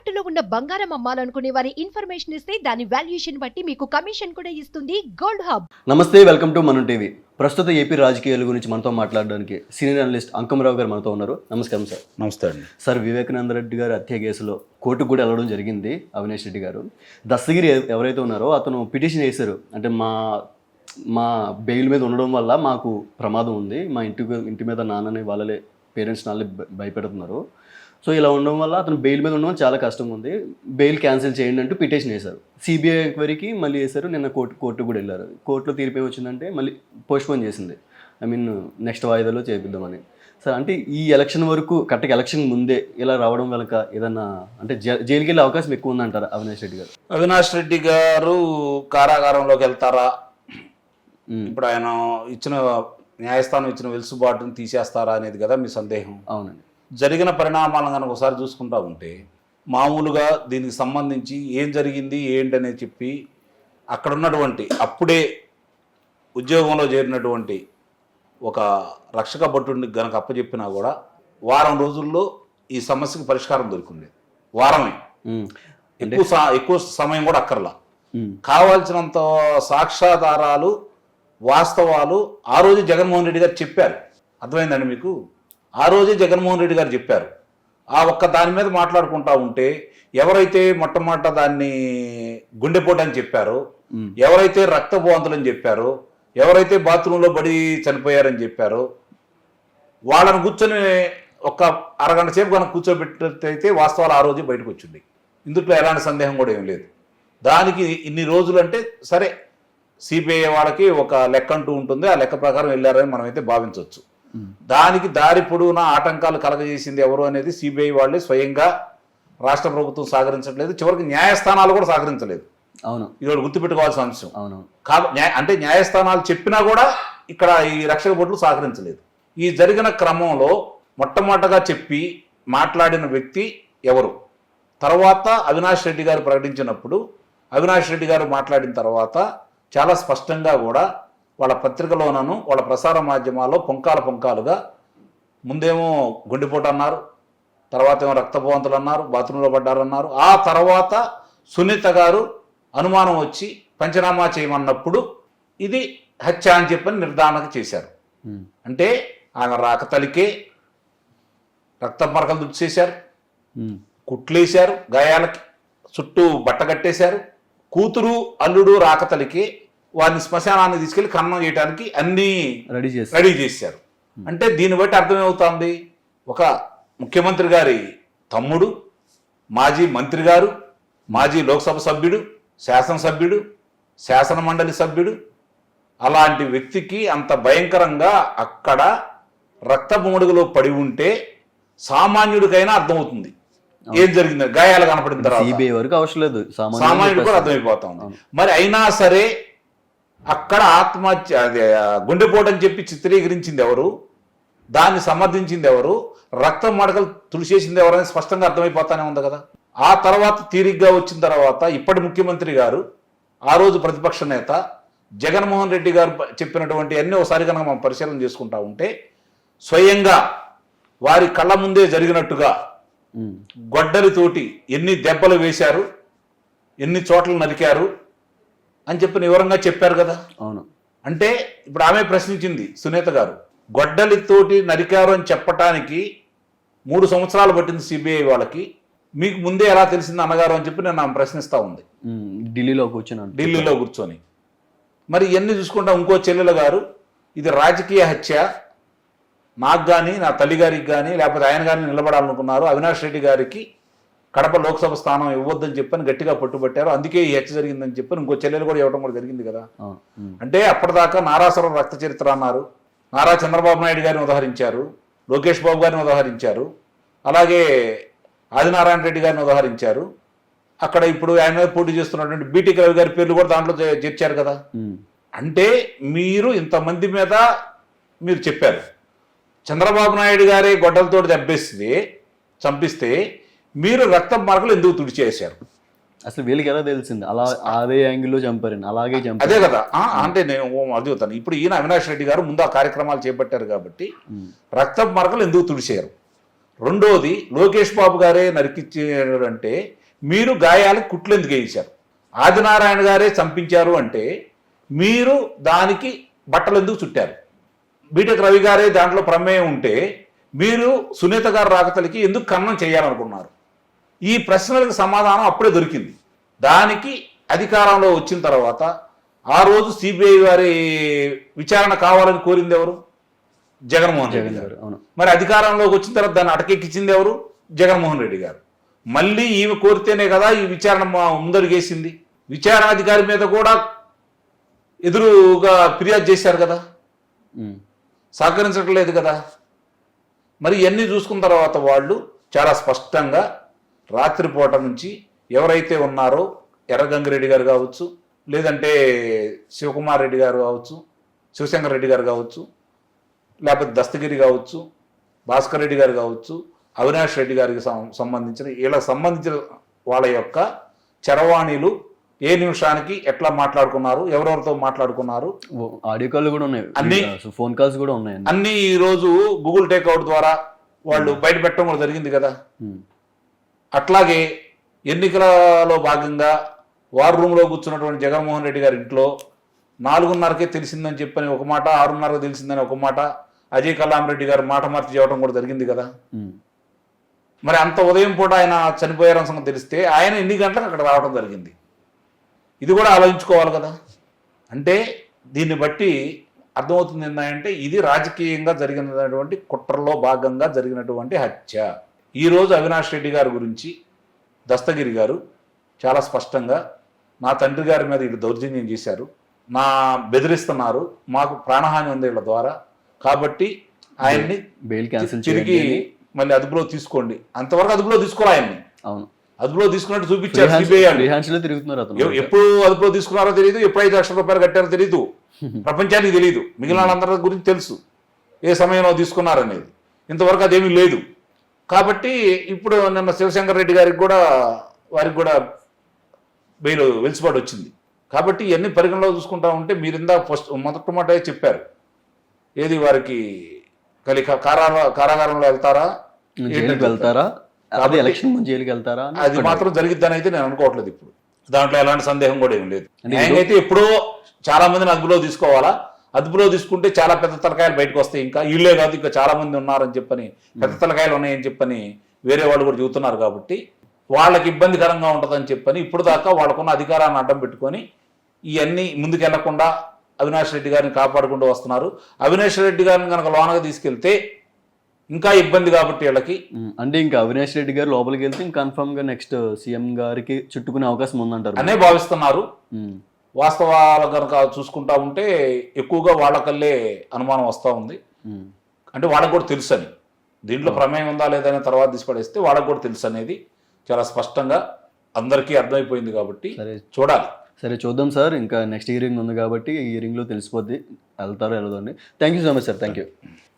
తాకట్టులో ఉన్న బంగారం అమ్మాలనుకునే వారి ఇన్ఫర్మేషన్ ఇస్తే దాని వాల్యుయేషన్ బట్టి మీకు కమిషన్ కూడా ఇస్తుంది గోల్డ్ హబ్. నమస్తే వెల్కమ్ టు మనం టీవీ. ప్రస్తుత ఏపీ రాజకీయాల గురించి మనతో మాట్లాడడానికి సీనియర్ అనలిస్ట్ అంకమరావు గారు మనతో ఉన్నారు. నమస్కారం సార్. నమస్తే అండి. సార్ వివేకానంద రెడ్డి గారి హత్య కేసులో కోర్టుకు కూడా వెళ్ళడం జరిగింది అవినాష్ రెడ్డి గారు. దస్తగిరి ఎవ- ఎవరైతే ఉన్నారో అతను పిటిషన్ వేశారు. అంటే మా మా బెయిల్ మీద ఉండడం వల్ల మాకు ప్రమాదం ఉంది. మా ఇంటికి ఇంటి మీద నాన్నని వాళ్ళే పేరెంట్స్ నాళ్ళే భయపెడుతున్నారు. సో ఇలా ఉండడం వల్ల అతను బెయిల్ మీద ఉండడం చాలా కష్టంగా ఉంది. బెయిల్ క్యాన్సిల్ చేయండి అంటూ పిటిషన్ వేశారు. సిబిఐ ఎంక్వైరీకి మళ్ళీ వేశారు. నిన్న కోర్టు కోర్టు కూడా వెళ్ళారు. కోర్టులో తీర్పు వచ్చిందంటే మళ్ళీ పోస్ట్పోన్ చేసింది. ఐ మీన్ నెక్స్ట్ వాయిదాలో చేపిద్దామని. సార్ అంటే ఈ ఎలక్షన్ వరకు కరెక్ట్గా ఎలక్షన్ ముందే ఇలా రావడం వెనక ఏదన్నా అంటే జై- జైలుకి వెళ్ళే అవకాశం ఎక్కువ ఉందంటారా అవినాష్ రెడ్డి గారు? అవినాష్ రెడ్డి గారు కారాగారంలోకి వెళ్తారా? ఇప్పుడు ఆయన ఇచ్చిన న్యాయస్థానం ఇచ్చిన వెలుసుబాటును తీసేస్తారా అనేది కదా మీ సందేహం. అవునండి. జరిగిన పరిణామాలను కనుక ఒకసారి చూసుకుంటా ఉంటే మామూలుగా దీనికి సంబంధించి ఏం జరిగింది ఏంటనేది చెప్పి అక్కడ ఉన్నటువంటి అప్పుడే ఉద్యోగంలో చేరినటువంటి ఒక రక్షక భటుడిని గనక అప్పచెప్పినా కూడా వారం రోజుల్లో ఈ సమస్యకి పరిష్కారం దొరికింది. వారమే. ఎక్కువ ఎక్కువ సమయం కూడా అక్కర్లా. కావాల్సినంత సాక్ష్యాధారాలు వాస్తవాలు ఆ రోజు జగన్మోహన్ రెడ్డి గారు చెప్పారు. అర్థమైందండి మీకు? ఆ రోజే జగన్మోహన్ రెడ్డి గారు చెప్పారు. ఆ ఒక్క దాని మీద మాట్లాడుకుంటా ఉంటే ఎవరైతే మొట్టమొదట దాన్ని గుండెపోటు అని చెప్పారో ఎవరైతే రక్తపోవంతులని చెప్పారో ఎవరైతే బాత్రూంలో బడి చనిపోయారని చెప్పారో వాళ్ళని కూర్చొని ఒక అరగంట సేపు కనుక కూర్చోబెట్టినట్టయితే వాస్తవాలు ఆ రోజే బయటకు వచ్చింది. ఇందులో ఎలాంటి సందేహం కూడా ఏం లేదు. దానికి ఇన్ని రోజులు అంటే సరే సిబిఐ వాళ్ళకి ఒక లెక్క అంటూ ఉంటుంది. ఆ లెక్క ప్రకారం వెళ్ళారని మనమైతే భావించవచ్చు. దానికి దారి పొడవునా ఆటంకాలు కలగజేసింది ఎవరు అనేది సిబిఐ వాళ్ళే స్వయంగా రాష్ట్ర ప్రభుత్వం సహకరించట్లేదు. చివరికి న్యాయస్థానాలు కూడా సహకరించలేదు. అవును. ఇది గుర్తుపెట్టుకోవాల్సిన అంశం. అవునవును కాబ న్యాయ అంటే న్యాయస్థానాలు చెప్పినా కూడా ఇక్కడ ఈ రక్షక బోర్డులు సహకరించలేదు. ఈ జరిగిన క్రమంలో మొట్టమొదటగా చెప్పి మాట్లాడిన వ్యక్తి ఎవరు? తర్వాత అవినాష్ రెడ్డి గారు ప్రకటించినప్పుడు అవినాష్ రెడ్డి గారు మాట్లాడిన తర్వాత చాలా స్పష్టంగా కూడా వాళ్ళ పత్రికలోనను వాళ్ళ ప్రసార మాధ్యమాల్లో పొంకాల పొంకాలుగా ముందేమో గుండెపోటు అన్నారు తర్వాత ఏమో రక్తపోవంతులు అన్నారు బాత్రూంలో పడ్డారు అన్నారు. ఆ తర్వాత సునీత గారు అనుమానం వచ్చి పంచనామా చేయమన్నప్పుడు ఇది హత్య అని చెప్పని నిర్ధారణ చేశారు. అంటే ఆమె రాకతలికే రక్త మరకలు దుడిచేశారు ఉమ్, కుట్లేశారు గాయాలకి చుట్టూ బట్ట కట్టేశారు కూతురు అల్లుడు రాకతలికి వారిని శ్మశానాన్ని తీసుకెళ్ళి ఖననం చేయడానికి అన్నీ రెడీ చేసి రెడీ చేశారు. అంటే దీన్ని బట్టి అర్థమవుతోంది ఒక ముఖ్యమంత్రి గారి తమ్ముడు మాజీ మంత్రి గారు మాజీ లోక్సభ సభ్యుడు శాసనసభ్యుడు శాసన మండలి సభ్యుడు అలాంటి వ్యక్తికి అంత భయంకరంగా అక్కడ రక్తమూడుగులో పడి ఉంటే సామాన్యుడికైనా అర్థమవుతుంది. ఏం జరిగింది? గాయాలు కనపడిన తర్వాత. వరకు అవసరం లేదు. సామాన్యుడు కూడా. అర్థమైపోతా ఉంది మరి అయినా సరే అక్కడ ఆత్మహత్య గుండెపోటు అని చెప్పి చిత్రీకరించింది ఎవరు? దాన్ని సమర్థించింది ఎవరు? రక్తం మడకలు తుడిచేసింది ఎవరు అని స్పష్టంగా అర్థమైపోతానే ఉంది కదా. ఆ తర్వాత తీరిగ్గా వచ్చిన తర్వాత ఇప్పటి ముఖ్యమంత్రి గారు ఆ రోజు ప్రతిపక్ష నేత జగన్మోహన్ రెడ్డి గారు చెప్పినటువంటి అన్ని ఒకసారి కనుక మనం పరిశీలన చేసుకుంటా ఉంటే స్వయంగా వారి కళ్ళ ముందే జరిగినట్టుగా గొడ్డలితోటి ఎన్ని దెబ్బలు వేశారు ఎన్ని చోట్ల నరికారు అని చెప్పి వివరంగా చెప్పారు కదా. అవును. అంటే ఇప్పుడు ఆమె ప్రశ్నించింది సునీత గారు గొడ్డలితోటి నరికారు అని చెప్పటానికి మూడు సంవత్సరాలు పట్టింది సిబిఐ వాళ్ళకి. మీకు ముందే ఎలా తెలిసింది అన్నగారు? అని చెప్పి నేను ఆమె ప్రశ్నిస్తా ఉంది. ఢిల్లీలో కూర్చున్నాను ఢిల్లీలో కూర్చొని. మరి ఇవన్నీ చూసుకుంటా ఇంకో చెల్లెలు గారు ఇది రాజకీయ హత్య. నాకు కానీ నా తల్లి గారికి కానీ లేకపోతే ఆయన కానీ నిలబడాలనుకున్నారు. అవినాష్ రెడ్డి గారికి కడప లోక్సభ స్థానం ఇవ్వద్దని చెప్పని గట్టిగా పట్టుబట్టారు. అందుకే ఈ హత్య జరిగిందని చెప్పి ఇంకో చెల్లెలు కూడా ఇవ్వడం కూడా జరిగింది కదా. అంటే అప్పటిదాకా నారాసురం రక్త చరిత్ర అన్నారు. నారా చంద్రబాబు నాయుడు గారిని ఉదాహరించారు. లోకేష్ బాబు గారిని ఉదాహరించారు. అలాగే ఆదినారాయణ రెడ్డి గారిని ఉదాహరించారు. అక్కడ ఇప్పుడు ఆయన మీద పోటీ చేస్తున్నటువంటి బీటీ రవి గారి పేర్లు కూడా దాంట్లో చేర్చారు కదా. అంటే మీరు ఇంతమంది మీద మీరు చెప్పారు. చంద్రబాబు నాయుడు గారే గొడ్డలతో దెబ్బేస్తే చంపిస్తే మీరు రక్తం మార్కులు ఎందుకు తుడిచేశారు? అసలు వీళ్ళకి ఎలా తెలిసింది? అలా అదే యాంగిల్లో చంపారండి అలాగే చంపారు. అదే కదా. అంటే నేను అడుగుతాను ఇప్పుడు ఈయన అవినాష్ రెడ్డి గారు ముందు ఆ కార్యక్రమాలు చేపట్టారు కాబట్టి రక్తం మరకలు ఎందుకు తుడిచారు? రెండోది లోకేష్ బాబు గారే నరికిచ్చారు అంటే మీరు గాయాలకు కుట్లు ఎందుకు వేయించారు? ఆదినారాయణ గారే చంపించారు అంటే మీరు దానికి బట్టలు ఎందుకు చుట్టారు? బీటెక్ రవి గారే దాంట్లో ప్రమేయం ఉంటే మీరు సునీత గారు రాకతలకి ఎందుకు కన్నం చేయాలనుకున్నారు? ఈ ప్రశ్నలకు సమాధానం అప్పుడే దొరికింది. దానికి అధికారంలో వచ్చిన తర్వాత ఆ రోజు సిబిఐ వారి విచారణ కావాలని కోరింది ఎవరు? జగన్మోహన్ రెడ్డి గారు. మరి అధికారంలోకి వచ్చిన తర్వాత దాన్ని అటకెక్కించింది ఎవరు? జగన్మోహన్ రెడ్డి గారు. మళ్ళీ ఈమె కోరితేనే కదా ఈ విచారణ ముందడుగేసింది విచారణాధికారి మీద కూడా ఎదురుగా ఫిర్యాదు చేశారు కదా. ఉమ్. సహకరించడం లేదు కదా. మరి ఇవన్నీ చూసుకున్న తర్వాత వాళ్ళు చాలా స్పష్టంగా రాత్రిపూట నుంచి ఎవరైతే ఉన్నారో ఎర్రగంగిరెడ్డి గారు కావచ్చు లేదంటే శివకుమార్ రెడ్డి గారు కావచ్చు శివశంకర్ రెడ్డి గారు కావచ్చు లేకపోతే దస్తగిరి కావచ్చు భాస్కర్ రెడ్డి గారు కావచ్చు అవినాష్ రెడ్డి గారికి సంబంధించిన వీళ్ళకి సంబంధించిన వాళ్ళ యొక్క చరవాణీలు ఏ నిమిషానికి ఎట్లా మాట్లాడుకున్నారు ఎవరెవరితో మాట్లాడుకున్నారు? ఆడియో కాల్ కూడా ఉన్నాయి. అన్ని- ఫోన్ కాల్స్ కూడా ఉన్నాయండి అన్ని. ఈ రోజు గూగుల్ టేక్అవుట్ ద్వారా వాళ్ళు బయట పెట్టడం కూడా జరిగింది కదా. అట్లాగే ఎన్నికలలో భాగంగా వార్ రూమ్లో కూర్చున్నటువంటి జగన్మోహన్ రెడ్డి గారి ఇంట్లో నాలుగున్నరకే తెలిసిందని చెప్పని ఒక మాట ఆరున్నరకు తెలిసిందని ఒక మాట అజయ్ కలాం రెడ్డి గారు మాట మార్చి చెప్పడం కూడా జరిగింది కదా. మరి అంత ఉదయం పూట ఆయన చనిపోయారని సంగతి తెలిస్తే ఆయన ఎన్ని గంటలకు అక్కడ రావడం జరిగింది? ఇది కూడా ఆలోచించుకోవాలి కదా. అంటే దీన్ని బట్టి అర్థమవుతుంది ఏంటంటే ఇది రాజకీయంగా జరిగినటువంటి కుట్రలో భాగంగా జరిగినటువంటి హత్య. ఈరోజు అవినాష్ రెడ్డి గారి గురించి దస్తగిరి గారు చాలా స్పష్టంగా నా తండ్రి గారి మీద వీళ్ళు దౌర్జన్యం చేశారు. నా బెదిరిస్తున్నారు. మాకు ప్రాణహాని ఉంది వీళ్ళ ద్వారా. కాబట్టి ఆయన్ని తిరిగి. మళ్ళీ అదుపులో తీసుకోండి. అంతవరకు అదుపులో తీసుకోవాలి ఆయన్ని. అవును. అదుపులో తీసుకున్నట్టు చూపించారు సిబిఐ ఎప్పుడు అదుపులో తీసుకున్నారో తెలియదు ఎప్పుడు ఐదు లక్షల రూపాయలు కట్టారో తెలియదు ప్రపంచానికి తెలియదు మిగిలిన వాళ్ళందరి గురించి తెలుసు. ఏ సమయంలో తీసుకున్నారనేది. ఇంతవరకు అదేమీ లేదు. కాబట్టి ఇప్పుడు నిన్న శివశంకర్ రెడ్డి గారికి కూడా వారికి కూడా బెయిల్ వెలిసిబాటు వచ్చింది. కాబట్టి ఇవన్నీ పరిగణలో చూసుకుంటా ఉంటే మీరు ఇందా ఫస్ట్ మొదటి మాట చెప్పారు. ఏది వారికి కలి కారాగార కారాగారంలో వెళ్తారా? వెళ్తారా? అది ఎలక్షన్ ముందు జైలుకి వెళ్తారా అది మాత్రం జరిగిద్దని అయితే నేను అనుకోవట్లేదు ఇప్పుడు. దాంట్లో ఎలాంటి సందేహం కూడా ఏం లేదు. న్యాయం అయితే ఎప్పుడో చాలా మందిని అదుపులో తీసుకోవాలా? అదుపులో తీసుకుంటే చాలా పెద్ద తలకాయలు బయటకు వస్తాయి. ఇంకా వీళ్ళే కాదు ఇంకా చాలా మంది ఉన్నారని చెప్పని పెద్ద తలకాయలు ఉన్నాయని చెప్పని వేరే వాళ్ళు కూడా చెబుతున్నారు కాబట్టి వాళ్ళకి ఇబ్బందికరంగా ఉంటుందని చెప్పని ఇప్పుడు దాకా వాళ్ళకున్న అధికారాన్ని అడ్డం పెట్టుకొని ఇవన్నీ ముందుకెళ్ళకుండా అవినాష్ రెడ్డి గారిని కాపాడుకుంటూ వస్తున్నారు. అవినాష్ రెడ్డి గారిని కనుక లోనగా తీసుకెళ్తే ఇంకా ఇబ్బంది కాబట్టి వీళ్ళకి. అంటే ఇంకా అవినాష్ రెడ్డి గారు లోపలికి వెళ్తే ఇంకా కన్ఫర్మ్గా నెక్స్ట్ సీఎం గారికి చుట్టుకునే అవకాశం ఉందంటారు. అనే భావిస్తున్నారు. వాస్తవాలు కనుక చూసుకుంటా ఉంటే ఎక్కువగా వాళ్ళకల్లే అనుమానం వస్తూ ఉంది. అంటే వాళ్ళకు కూడా తెలుసు అని దీంట్లో ప్రమేయం ఉందా లేదని తర్వాత తీసి పడేస్తే వాళ్ళకు కూడా తెలుసు అనేది చాలా స్పష్టంగా అందరికీ అర్థమైపోయింది కాబట్టి సరే. చూడాలి. సరే చూద్దాం సార్. ఇంకా నెక్స్ట్ ఇయరింగ్ ఉంది కాబట్టి ఈ ఇయరింగ్లో తెలిసిపోద్ది. వెళ్తారో వెళ్ళదో అని. Thank you so much sir thank you